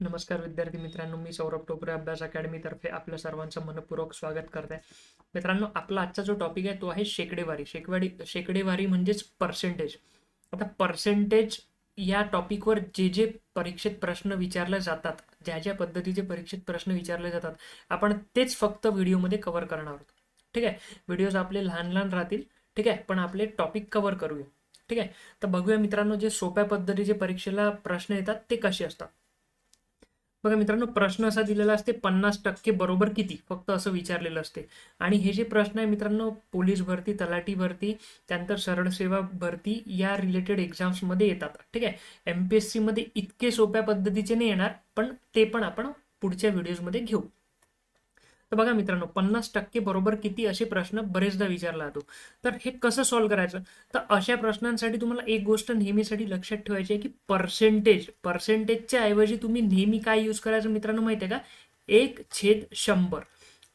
नमस्कार विद्यार्थी मित्रांनो मी सौरभ टोपरे अभ्यास अकॅडमीतर्फे आपल्या सर्वांचं मनपूर्वक स्वागत करत. आहे मित्रांनो आपला आजचा जो टॉपिक आहे तो आहे शेकडेवारी. शेकवाडी शेकडेवारी म्हणजेच पर्सेंटेज आता पर्सेंटेज या टॉपिकवर जे जे परीक्षेत प्रश्न विचारले जातात ज्या ज्या पद्धतीचे परीक्षेत प्रश्न विचारले जातात आपण तेच फक्त व्हिडिओमध्ये कव्हर करणार आहोत. ठीक आहे? व्हिडिओज आपले लहान लहान राहतील ठीक आहे? पण आपले टॉपिक कव्हर करूया. ठीक आहे? तर बघूया मित्रांनो जे सोप्या पद्धतीचे परीक्षेला प्रश्न येतात ते कसे असतात? बघा मित्रांनो प्रश्न असा दिलेला असते पन्नास टक्के बरोबर किती? फक्त असं विचारलेलं असते. आणि हे जे प्रश्न आहे मित्रांनो पोलीस भरती तलाठी भरती त्यानंतर सरळ सेवा भरती या रिलेटेड एक्झाम्समध्ये येतात. ठीक आहे? एम पी एस सीमध्ये इतके सोप्या पद्धतीचे नाही येणार पण ते पण आपण पुढच्या व्हिडिओजमध्ये घेऊ. तर बघा मित्रांनो पन्नास टक्के बरोबर किती असे प्रश्न बरेचदा विचारला जातो. तर हे कसं सॉल्व्ह करायचं? तर अशा प्रश्नांसाठी तुम्हाला एक गोष्ट नेहमीसाठी लक्षात ठेवायची आहे की पर्सेंटेज पर्सेंटेजच्या ऐवजी तुम्ही नेहमी काय यूज करायचं मित्रांनो माहिती आहे का? एक छेद शंभर.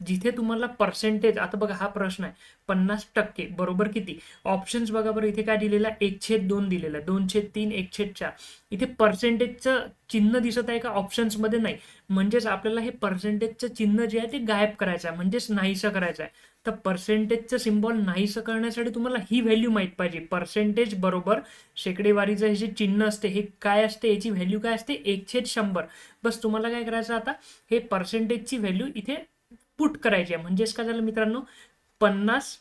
जिथे तुम्हाला पर्सेंटेज आता बघा हा प्रश्न आहे पन्नास टक्के बरोबर किती? ऑप्शन्स बघा बरं इथे काय दिलेलं एक छेद दोन दिलेलं आहे. दोन छेद तीन एक छेद चार. इथे पर्सेंटेजचं चिन्ह दिसत आहे का? ऑप्शन्समध्ये नाही. म्हणजेच आपल्याला हे पर्सेंटेजचं चिन्ह जे आहे ते गायब करायचं आहे. म्हणजेच नाहीसं करायचं आहे. तर पर्सेंटेजचं सिम्बॉल नाहीसं करण्यासाठी तुम्हाला ही व्हॅल्यू माहीत पाहिजे. पर्सेंटेज बरोबर शेकडेवारीचं हे जे चिन्ह असते हे काय असते? याची व्हॅल्यू काय असते? एक छेद शंभर. बस तुम्हाला काय करायचं आता? हे पर्सेंटेजची व्हॅल्यू इथे पुट करायची. आहे म्हणजेच काय झालं मित्रांनो? पन्नास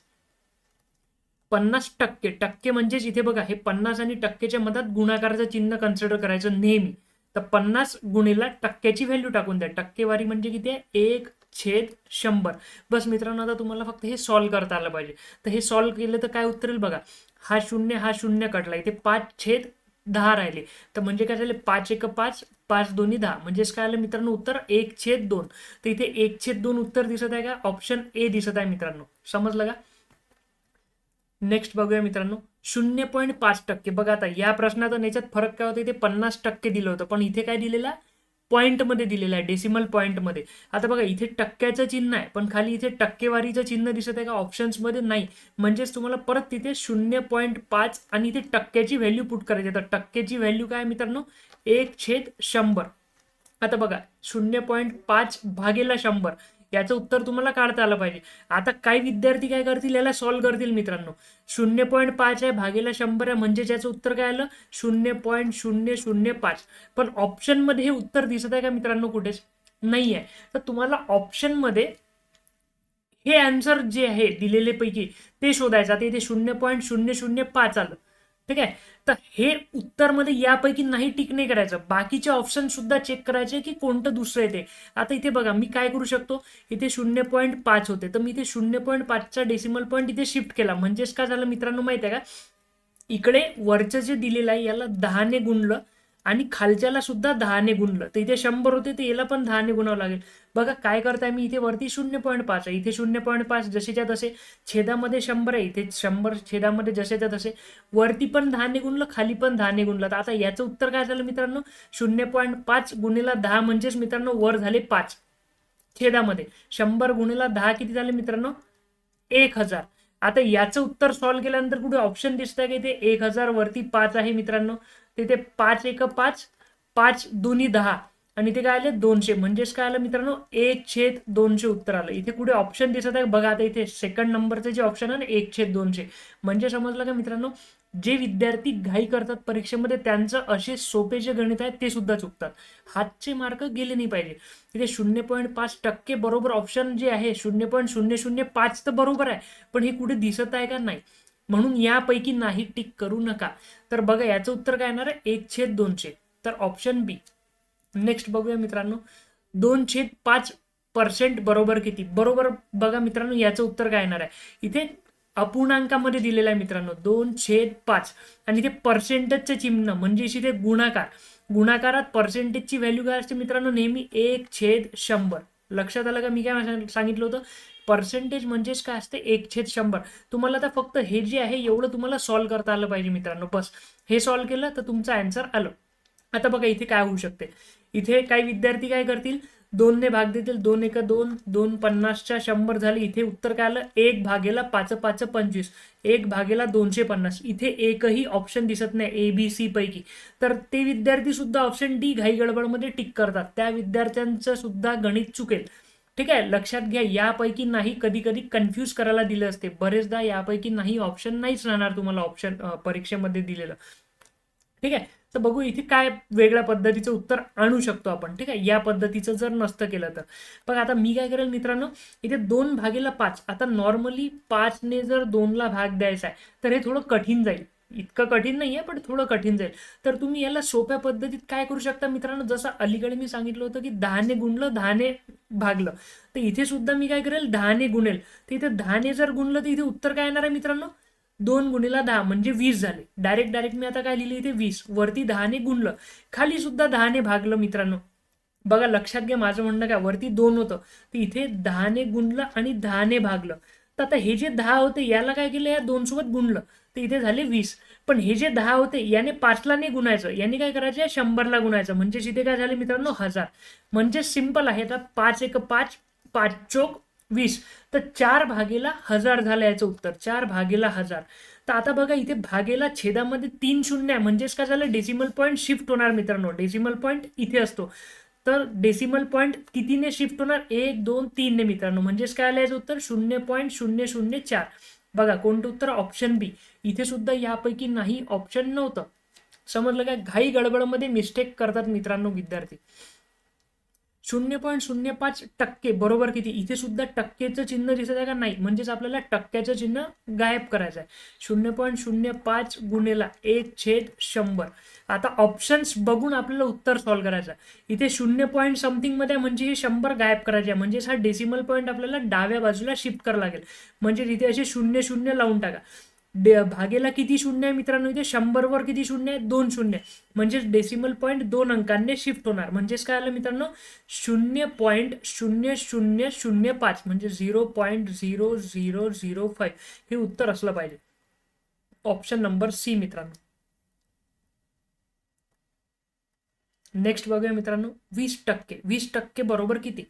पन्नास टक्के. टक्के म्हणजेच इथे बघा हे पन्नास आणि टक्केच्या मधात गुणाकाराचं चिन्ह कन्सिडर करायचं नेहमी. तर पन्नास गुणीला टक्क्याची व्हॅल्यू टाकून द्या. टक्केवारी म्हणजे किती आहे? एक छेद शंभर. बस मित्रांनो आता तुम्हाला फक्त हे सॉल्व करता आलं पाहिजे. तर हे सॉल्व केलं तर काय उत्तर बघा? हा शून्य हा शून्य कटला. इथे पाच छेद दहा राहिले. तर म्हणजे काय झाले? पाच एक पाच पाच दोन्ही दहा. म्हणजेच काय आलं मित्रांनो? उत्तर एक छेद दोन. तर इथे एक छेद दोन उत्तर दिसत आहे का? ऑप्शन ए दिसत आहे मित्रांनो. समजलं का? नेक्स्ट बघूया मित्रांनो. शून्य पॉईंट पाच टक्के. बघा आता या प्रश्नात आणि याच्यात फरक काय होतं? इथे पन्नास टक्के दिलं होतं. पण इथे काय दिलेलं? पॉईंटमध्ये दिलेलं आहे डेसिमल पॉईंटमध्ये आता बघा इथे टक्क्याचं चिन्ह आहे पण खाली इथे टक्केवारीचं चिन्ह दिसत आहे का? ऑप्शन्समध्ये नाही. म्हणजेच तुम्हाला परत तिथे शून्य पॉईंट पाच आणि इथे टक्क्याची व्हॅल्यू पुट करायची आता तर टक्क्याची व्हॅल्यू काय मित्रांनो? एक छेद शंभर. आता बघा शून्य पॉईंट पाच भागेला शंभर. याचं उत्तर तुम्हाला काढता आलं पाहिजे. आता काही विद्यार्थी काय करतील? याला सॉल्व्ह करतील मित्रांनो. शून्य पॉईंट पाच आहे भागेला शंभर आहे म्हणजे याचं उत्तर काय आलं? शून्य पॉईंट शून्य शून्य पाच. पण ऑप्शनमध्ये हे उत्तर दिसत आहे का मित्रांनो कुठेच नाही आहे. तर तुम्हाला ऑप्शनमध्ये हे आन्सर जे आहे दिलेले पैकी ते शोधायचं. आता इथे शून्य पॉईंट शून्य शून्य पाच आलं. ठीक आहे? तर हे उत्तरमध्ये यापैकी नाही टिक नाही करायचं. बाकीचे ऑप्शन सुद्धा चेक करायचे की कोणतं दुसरं येते आता इथे बघा मी काय करू शकतो? इथे शून्य पॉईंट पाच होते. तर मी इथे शून्य पॉईंट पाचचा डेसिमल पॉईंट इथे शिफ्ट केला. म्हणजेच काय झालं मित्रांनो माहिती आहे का? इकडे वरचं जे दिलेलं आहे याला दहाने गुणलं. आणि खालच्याला सुद्धा दहाने गुणलं. तर इथे शंभर होते तर याला पण दहाने गुणावं लागेल. बघा काय करताय मी? इथे वरती शून्य पॉईंट पाच आहे. इथे शून्य पॉईंट पाच जसेच्या तसे. छेदामध्ये शंभर आहे. इथे शंभर छेदामध्ये जसेच्या तसे. वरती पण दहाने गुणलं खाली पण दहाने गुणलं. तर आता याचं उत्तर काय झालं मित्रांनो? शून्य पॉईंट पाच गुणेला दहा म्हणजेच मित्रांनो वर झाले पाच. छेदामध्ये. शंभर गुणेला दहा किती झाले मित्रांनो? एक हजार. आता याचं उत्तर सॉल्व्ह केल्यानंतर कुठे ऑप्शन दिसत आहे की इथे? एक हजार वरती पाच आहे मित्रांनो. तिथे पाच एक पाच पाच दोन्ही दहा. आणि इथे काय आले? दोनशे. म्हणजेच काय आलं मित्रांनो? एक छेद दोनशे उत्तर आलं. इथे कुठे ऑप्शन दिसत आहे? बघा आता इथे सेकंड नंबरचे जे ऑप्शन आहे ना एक छेद दोनशे. म्हणजे समजलं का मित्रांनो? जे विद्यार्थी घाई करतात परीक्षेमध्ये त्यांचं असे सोपे जे गणित आहेत ते सुद्धा चुकतात. हातचे मार्क गेले नाही पाहिजे. इथे शून्य पॉईंट पाच टक्के बरोबर ऑप्शन जे आहे शून्य पॉईंट शून्य शून्य पाच तर बरोबर आहे. पण हे कुठे दिसत आहे का नाही? म्हणून यापैकी नाही टिक करू नका. तर बघा याचं उत्तर काय येणार आहे? एक छेद दोनशे तर ऑप्शन बी नेक्स्ट बघूया मित्रांनो. दोन छेद पाच पर्सेंट बरोबर किती? बरोबर बघा मित्रांनो याचं उत्तर काय येणार आहे? इथे अपूर्णांकामध्ये दिलेलं आहे मित्रांनो दोन छेद पाच. आणि इथे पर्सेंटेजचं चिन्ह म्हणजे इथे गुणाकार. गुणाकारात पर्सेंटेजची व्हॅल्यू काय असते मित्रांनो? नेहमी एक छेद शंभर. लक्षात आलं का? मी काय सांगितलं होतं? पर्सेंटेज म्हणजेच काय असते? एक छेद शंभर. तुम्हाला आता फक्त हे जे आहे एवढं तुम्हाला सॉल्व्ह करता आलं पाहिजे मित्रांनो. बस. हे सॉल्व्ह केलं तर तुमचं आन्सर आलं. आता बघा इथे काय होऊ शकते? इथे काही विद्यार्थी काय करतील? दोनने भाग देतील. दोन एक दोन दोन पन्नासच्या शंभर झाले. इथे उत्तर काय आलं? एक भागेला पाच पाच पंचवीस. एक भागेला दोनशे पन्नास. इथे एकही ऑप्शन दिसत नाही ए बी सी पैकी. तर ते विद्यार्थी सुद्धा ऑप्शन डी घाई गडबडमध्ये टिक करतात. त्या विद्यार्थ्यांचं सुद्धा गणित चुकेल. ठीक आहे लक्षात घ्या यापैकी नाही कधी कधी कन्फ्यूज करायला दिलं असते. बरेचदा यापैकी नाही ऑप्शन नाहीच राहणार तुम्हाला ऑप्शन परीक्षेमध्ये दिलेलं. ठीक आहे तर बघू इथे काय वेगळ्या पद्धतीचं उत्तर आणू शकतो आपण. ठीक आहे या पद्धतीचं जर नसतं केलं तर. बघा आता मी काय करेल मित्रांनो इथे दोन भागेला पाच. आता नॉर्मली पाचने जर दोनला भाग द्यायचा आहे तर हे थोडं कठीण जाईल. इतकं कठीण नाही आहे पण थोडं कठीण जाईल. तर तुम्ही याला सोप्या पद्धतीत काय करू शकता मित्रांनो? जसं अलीकडे मी सांगितलं होतं की दहाने गुणलं दहाने भागलं. तर इथे सुद्धा मी काय करेल? दहाने गुणेल. तर इथे दहाने जर गुणलं तर इथे उत्तर काय येणार आहे मित्रांनो? दोन गुणीला दहा म्हणजे वीस झाले. डायरेक्ट डायरेक्ट मी आता काय लिहिले इथे? वीस. वरती दहाने गुणलं. खाली सुद्धा दहाने भागलं मित्रांनो. बघा लक्षात घ्या माझं म्हणणं काय? वरती दोन होतं. तर इथे दहाने गुणलं आणि दहाने भागलं. तर आता हे जे दहा होते याला काय केलं? या दोन सोबत गुणलं. तर इथे झाले वीस. पण हे जे दहा होते याने पाचला नाही गुणायचं. याने काय करायचं? या शंभरला गुणायचं. म्हणजे इथे काय झाले मित्रांनो? हजार. म्हणजे सिंपल आहे. आता पाच एक पाच पाच चोक वीस. तर चार भागेला हजार झालं याचं उत्तर. चार भागेला हजार. तर आता बघा इथे भागेला छेदामध्ये तीन शून्य आहे. म्हणजेच काय झालं? डेसिमल पॉईंट शिफ्ट होणार मित्रांनो. डेसिमल पॉईंट इथे असतो. तर डेसिमल पॉईंट कितीने शिफ्ट होणार? एक दोन तीनने मित्रांनो. म्हणजेच काय आलं याचं उत्तर? शून्य पॉईंट शून्य शून्य चार. बघा कोणतं उत्तर? ऑप्शन बी इथे सुद्धा यापैकी नाही ऑप्शन नव्हतं. समजलं काय? घाई गडबडमध्ये मिस्टेक करतात मित्रांनो विद्यार्थी. शून्य पॉईंट शून्य पाच टक्के बरोबर किती? इथे सुद्धा टक्केचं चिन्ह दिसत आहे का? नाही. म्हणजेच आपल्याला टक्क्याचं चिन्ह गायब करायचं आहे. शून्य पॉईंट शून्य पाच गुणेला एक छेद शंभर. आता ऑप्शन्स बघून आपल्याला उत्तर सॉल्व्ह करायचं आहे. इथे शून्य पॉईंट समथिंगमध्ये म्हणजे हे शंभर गायब करायचे आहे. म्हणजेच हा डेसिमल पॉईंट आपल्याला डाव्या बाजूला शिफ्ट करावं लागेल. म्हणजे इथे असे शून्य शून्य लावून टाका. भागेला किती शून्य आहे मित्रांनो इथे? शंभरवर किती शून्य आहे? दोन शून्य म्हणजेच डेसिमल पॉईंट दोन अंकांनी शिफ्ट होणार. म्हणजेच काय आलं मित्रांनो? शून्य पॉईंट शून्य शून्य शून्य पाच. म्हणजे zero point zero zero zero five हे उत्तर असलं पाहिजे. ऑप्शन नंबर सी मित्रांनो. नेक्स्ट बघूया मित्रांनो. वीस टक्के. वीस टक्के बरोबर किती?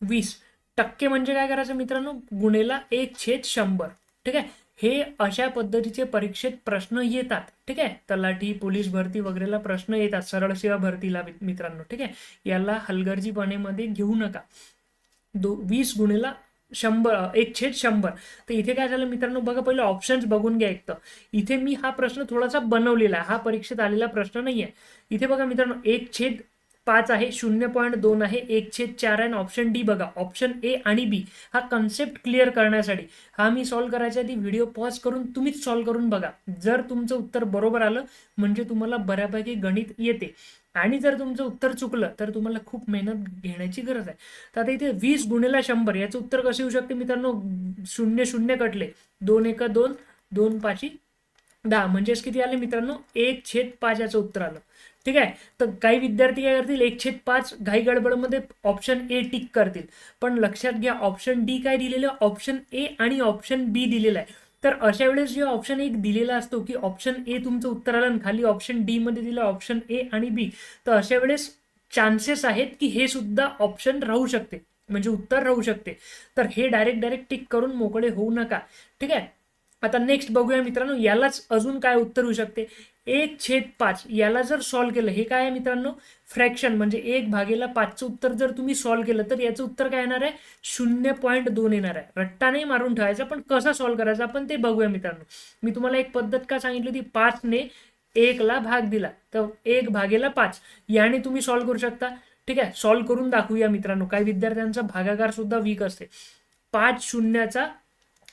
वीस. टक्के म्हणजे काय करायचं मित्रांनो? गुणेला एक छेद शंभर. ठीक आहे? हे अशा पद्धतीचे परीक्षेत प्रश्न येतात ठीक आहे? तलाठी पोलीस भरती वगैरेला प्रश्न येतात सरळ सेवा भरतीला मित्रांनो ठीक आहे? याला हलगर्जीपणेमध्ये घेऊ नका. दो वीस गुणेला शंभर एक छेद शंभर. तर इथे काय झालं मित्रांनो बघा पहिले ऑप्शन्स बघून घ्या एक तर. इथे मी हा प्रश्न थोडासा बनवलेला आहे हा परीक्षेत आलेला प्रश्न नाही आहे इथे बघा मित्रांनो एक छेद पाच आहे शून्य पॉईंट दोन आहे एक छेद चार आहे ऑप्शन डी बघा. ऑप्शन ए आणि बी हा कन्सेप्ट क्लिअर करण्यासाठी. हा मी सॉल्व्ह करायच्या आधी व्हिडिओ पॉज करून तुम्हीच सॉल्व्ह करून बघा. जर तुमचं उत्तर बरोबर आलं म्हणजे तुम्हाला बऱ्यापैकी गणित येते. आणि जर तुमचं उत्तर चुकलं तर तुम्हाला खूप मेहनत घेण्याची गरज आहे. तर आता इथे वीस गुणेला शंभर याचं उत्तर कसं येऊ शकते मित्रांनो? शून्य शून्य कटले. दोन एका दोन दोन पाची दहा. म्हणजेच किती आले मित्रांनो? एक छेद पाच याचं उत्तर आलं. ठीक आहे? तर काही विद्यार्थी काय करतील? एक छेद पाच घाई गडबडमध्ये ऑप्शन ए टिक करतील. पण लक्षात घ्या ऑप्शन डी काय दिलेलं? ऑप्शन ए आणि ऑप्शन बी दिलेलं आहे. तर अशा वेळेस जे ऑप्शन एक दिलेला असतो की ऑप्शन ए तुमचं उत्तर आलं आणि खाली ऑप्शन डी मध्ये दिलं ऑप्शन ए आणि बी तर अशा वेळेस चान्सेस आहेत की हे सुद्धा ऑप्शन राहू शकते. म्हणजे उत्तर राहू शकते. तर हे डायरेक्ट डायरेक्ट टिक करून मोकळे होऊ नका. ठीक आहे? आता नेक्स्ट बघूया मित्रांनो यालाच अजून काय उत्तर होऊ शकते? एक छेद पाच याला जर सॉल्व्ह केलं हे काय आहे मित्रांनो? फ्रॅक्शन म्हणजे एक भागेला पाचचं उत्तर जर तुम्ही सॉल्व्ह केलं तर याचं उत्तर काय येणार आहे? शून्य पॉईंट दोन येणार आहे. रट्टा नाही मारून ठेवायचा पण कसा सॉल्व्ह करायचा आपण ते बघूया मित्रांनो. मी तुम्हाला एक पद्धत का सांगितली होती? पाचने एकला भाग दिला तर एक भागेला पाच याने तुम्ही सॉल्व्ह करू शकता. ठीक आहे? सॉल्व्ह करून दाखवूया मित्रांनो. काही विद्यार्थ्यांचा भागाकार सुद्धा वीक असते. पाच शून्याचा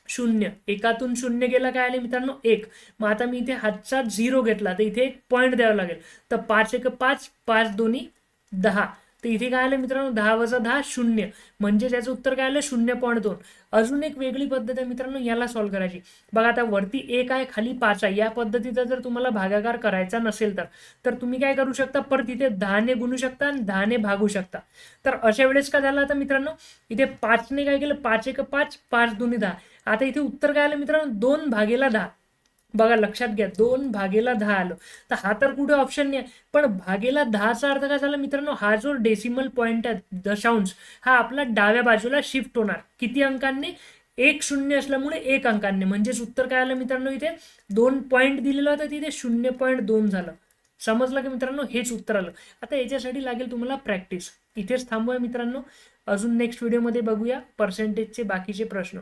शून्य. एकातून शून्य गेला काय आले मित्रांनो? एक. मग आता मी इथे हातचा झिरो घेतला तर इथे एक पॉईंट द्यावा लागेल. तर पाच एक पाच पाच दोन्ही दहा. तर इथे काय आलं मित्रांनो? दहा वजा दहा शून्य. म्हणजे त्याचं उत्तर काय आलं? शून्य पॉईंट दोन. अजून एक वेगळी पद्धत आहे मित्रांनो याला सॉल्व्ह करायची. बघा आता वरती एक आहे खाली पाच आहे. या पद्धतीचा जर तुम्हाला भागाकार करायचा नसेल तर तर तुम्ही काय करू शकता? परत इथे दहाने गुणू शकता आणि दहाने भागू शकता. तर अशा वेळेस काय झालं आता मित्रांनो? इथे पाचने काय केलं? पाच एक पाच पाच दोन्ही दहा. आता इथे उत्तर काय आलं मित्रांनो? दोन भागेला दहा. बघा लक्षात घ्या दोन भागेला दहा आलं. तर हा तर कुठे ऑप्शन नाही. आहे. पण भागेला दहाचा अर्थ काय झाला मित्रांनो? हा जो डेसिमल पॉईंट आहे दशांश हा आपला डाव्या बाजूला शिफ्ट होणार. किती अंकांनी? एक शून्य असल्यामुळे एक अंकांनी. म्हणजेच उत्तर काय आलं मित्रांनो इथे? दोन पॉईंट दिलेलं होतं तिथे शून्य पॉईंट दोन झालं. समजलं की मित्रांनो? हेच उत्तर आलं. आता याच्यासाठी लागेल तुम्हाला प्रॅक्टिस इथेच थांबूया मित्रांनो. अजून नेक्स्ट व्हिडिओमध्ये बघूया पर्सेंटेजचे बाकीचे प्रश्न.